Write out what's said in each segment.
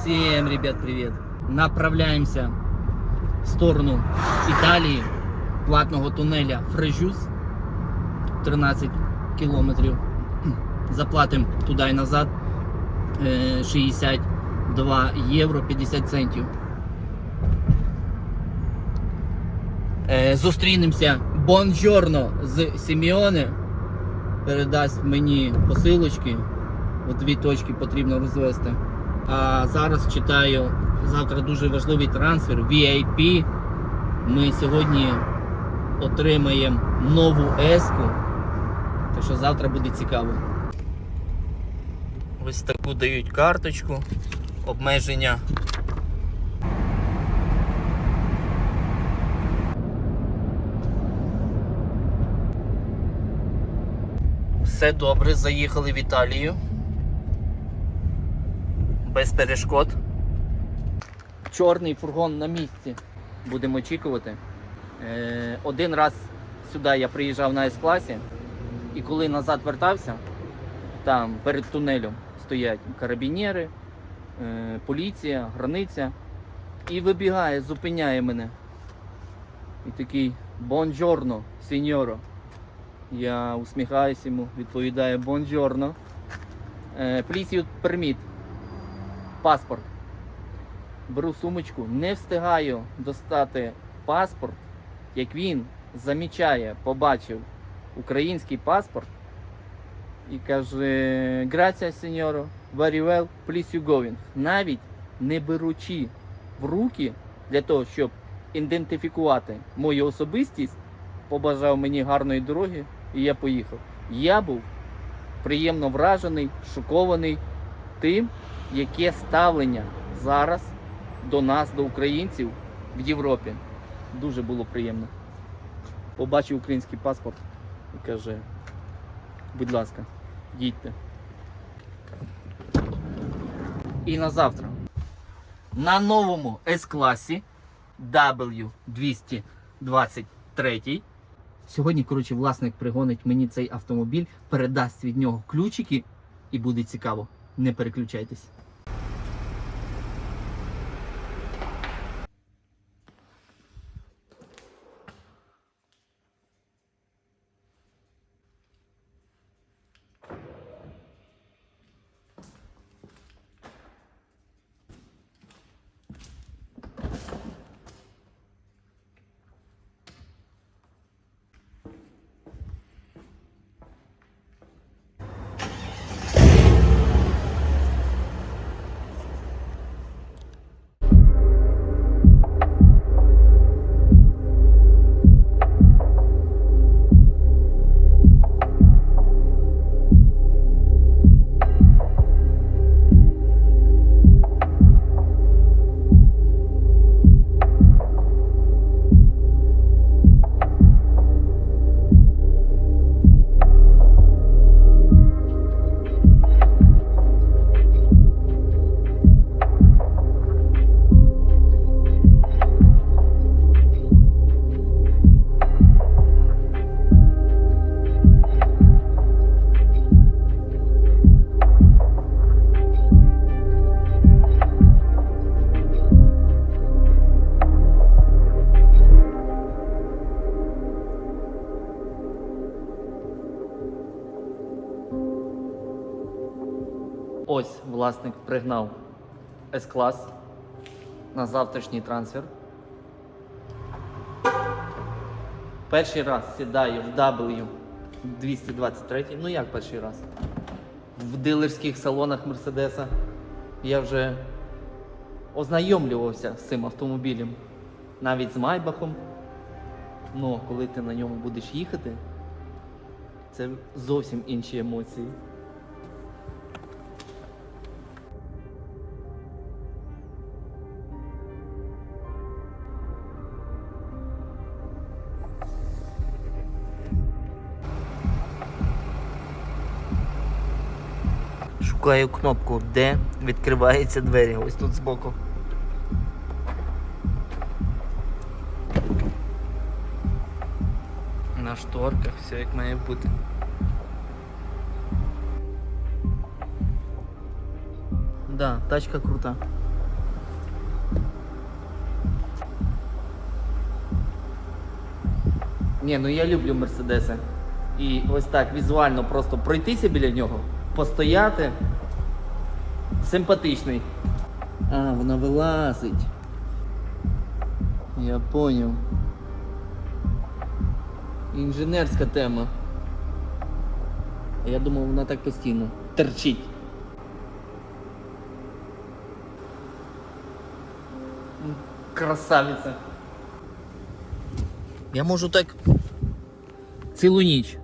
Всем, ребят, привет. Направляемся в сторону Італії, платного тунеля Фрежюс. 13 кілометрів. Заплатимо туди і назад е, 62 євро 50 центів. Зустрінемося бонжорно з Сіміоне. Передасть мені посилочки. Дві точки потрібно розвести. А зараз читаю завтра дуже важливий трансфер VIP. Ми сьогодні отримаємо нову еску. Так що завтра буде цікаво. Ось таку дають карточку. Обмеження. Все добре, заїхали в Італію. Без перешкод. Чорний фургон на місці. Будемо очікувати. Е, один раз сюди я приїжджав на С-класі, і коли назад вертався, там перед тунелем стоять карабінери, е, поліція, границя. І вибігає, зупиняє мене. І такий бонжорно, сеньоро. Я усміхаюсь йому, відповідаю бонжорно. Please you permit. Паспорт. Беру сумочку, не встигаю достати паспорт, як він замічає, побачив український паспорт і каже: Грація, сеньоро, very well, please you going. Навіть не беручи в руки для того, щоб ідентифікувати мою особистість, побажав мені гарної дороги, і я поїхав. Я був приємно вражений, шокований тим, яке ставлення зараз до нас, до українців в Європі. Дуже було приємно. Побачив український паспорт і каже, будь ласка, їдьте. І на завтра. На новому С-класі W223. Сьогодні, коротше, власник пригонить мені цей автомобіль, передасть від нього ключики і буде цікаво. Не переключайтесь. Власник пригнав С-клас на завтрашній трансфер. Перший раз сідаю в W223. Ну як перший раз? В дилерських салонах Мерседеса я вже ознайомлювався з цим автомобілем. Навіть з Майбахом. Ну, коли ти на ньому будеш їхати, це зовсім інші емоції. шукаю кнопку, де відкриваються двері. Ось тут збоку. На шторках все як має бути. Да, тачка крута. Ні, ну я люблю мерседеси. І ось так візуально просто пройтися біля нього постояти. Симпатичний. А, вона вилазить. Я поняв. Інженерська тема. Я думав, вона так постійно терчить. Красавиця. Я можу так цілу ніч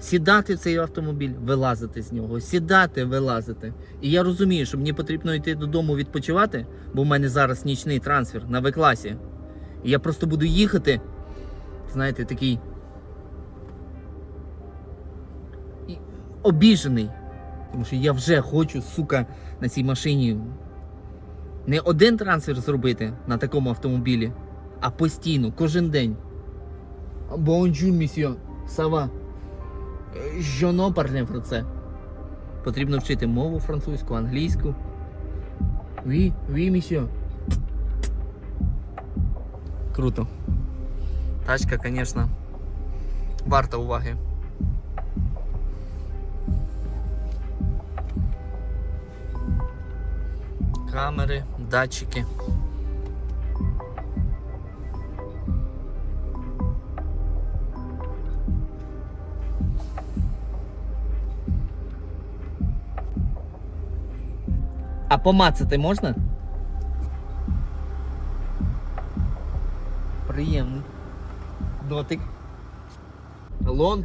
сідати в цей автомобіль, вилазити з нього, сідати, вилазити. І я розумію, що мені потрібно йти додому відпочивати, бо в мене зараз нічний трансфер на В-класі. І я просто буду їхати, знаєте, такий обіжений. Тому що я вже хочу, сука, на цій машині не один трансфер зробити на такому автомобілі, а постійно, кожен день. Бонжур, місьо, сава. Жоно парне франце. Потрібно вчити мову французьку, англійську. Ві, ві, місьо. Круто. Тачка, звісно, варта уваги. Камери, датчики. А помацати можна? Приємний. Дотик. Лонг.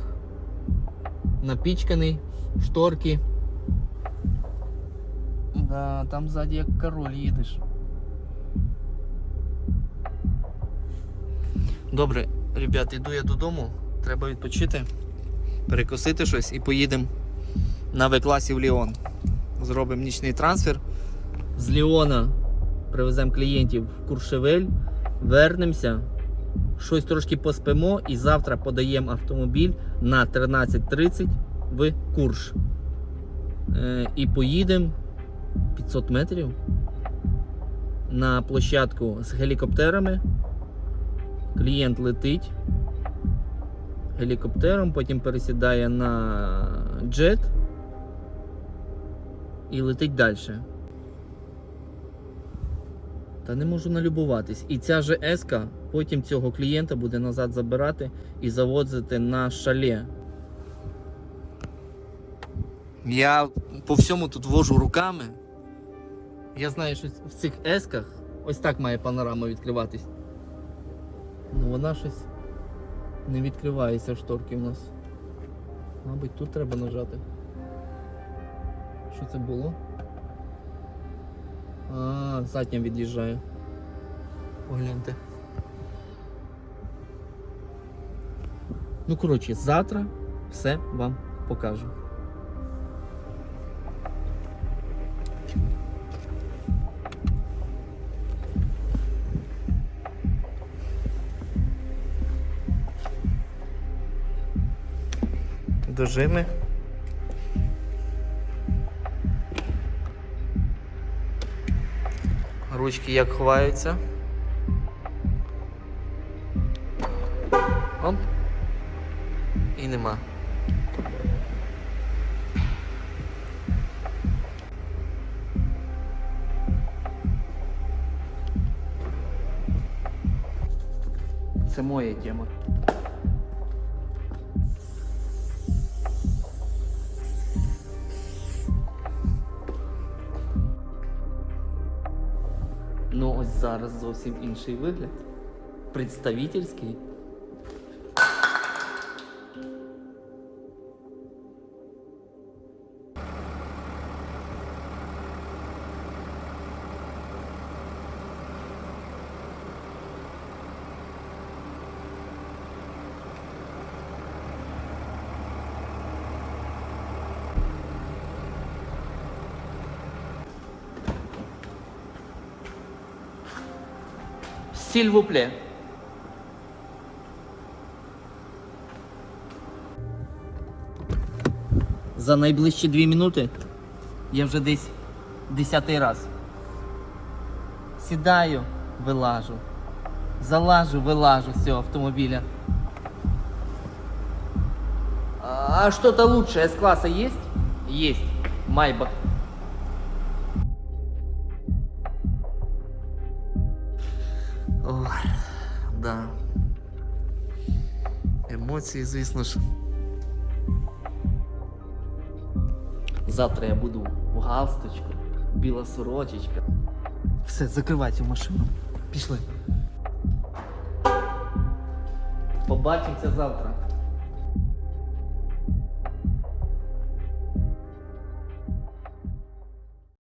Напічканий. Шторки. Да, там ззаді як король їдеш. Добре, ребят, йду я додому. Треба відпочити, перекусити щось і поїдемо на В-класі в Ліон. Зробимо нічний трансфер. З Ліона привеземо клієнтів в Куршевель, вернемося, щось трошки поспимо і завтра подаємо автомобіль на 13.30 в Курш. Е, і поїдемо 500 метрів на площадку з гелікоптерами. Клієнт летить гелікоптером, потім пересідає на джет і летить далі. Та не можу налюбуватись. І ця же еска потім цього клієнта буде назад забирати і завозити на шале. Я по всьому тут вожу руками. Я знаю, що в цих есках ось так має панорама відкриватись. Ну вона щось не відкривається шторки в нас. Мабуть, тут треба нажати. Що це було? А, задня від'їжджає. Погляньте. Ну, коротше, завтра все вам покажу. Дожими. Ручки як ховаються. Оп. І нема. Це моя тема. Зараз зовсім інший вигляд. Представительський. S'il vous plaît. За найближчі дві минути я вже десь десятий раз. Сідаю, вилажу. Залажу, вылажу все автомобиля. А, а что-то лучшее с класса есть? Есть. Майбах. Емоції, звісно ж. Завтра я буду в галстучку, біла сорочечка. Все, закривай цю машину. Пішли. Побачимося завтра.